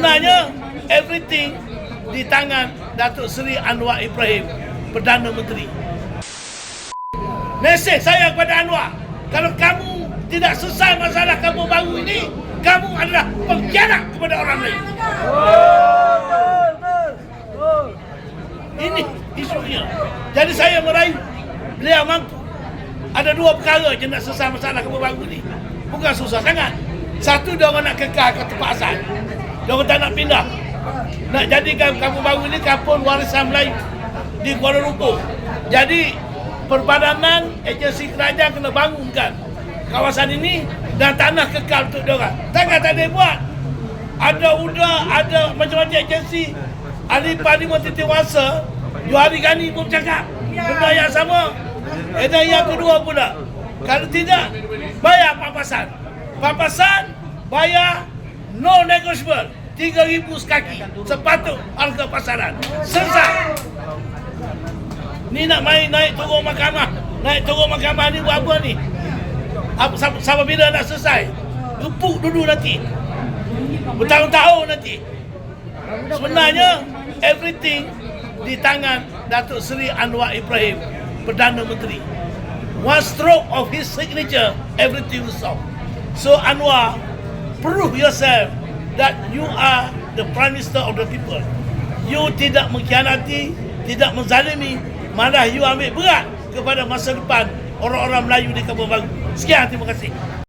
Sebenarnya everything di tangan Datuk Seri Anwar Ibrahim, Perdana Menteri. Mesej saya kepada Anwar, kalau kamu tidak selesai masalah kamu baru ini, kamu adalah pengkhianat kepada orang lain. Ini isunya. Jadi saya merayu beliau mampu. Ada dua perkara je nak selesai masalah kamu baru ni. Bukan susah sangat. Satu dia orang nak ke tempat orang tak nak pindah. Nak jadikan kamu baru ni kampung warisan Melayu di Kuala Lumpur. Jadi perbadanan agensi kerajaan kena bangunkan kawasan ini dan tanah kekal untuk orang. Takkan tak ada buat. Ada UDA, ada macam-macam agensi ahli parlimen titiwasa Johari Gani pun cakap benda yang sama. Dan yang kedua pula, kalau tidak, bayar pampasan. Pampasan, bayar no negotiable. 3,000 sekaki sepatut harga pasaran. Selesai. Ni nak main naik turun mahkamah. Naik turun mahkamah ni buat apa ni? Sampai, bila nak selesai? Gepuk dulu nanti. Bertahun-tahun nanti. Sebenarnya everything di tangan Datuk Seri Anwar Ibrahim, Perdana Menteri. One stroke of his signature, everything will solve. So Anwar, prove yourself that you are the Prime Minister of the people. You tidak mengkhianati, tidak menzalimi, malah you ambil berat kepada masa depan orang-orang Melayu di Kampung Baru. Sekian, terima kasih.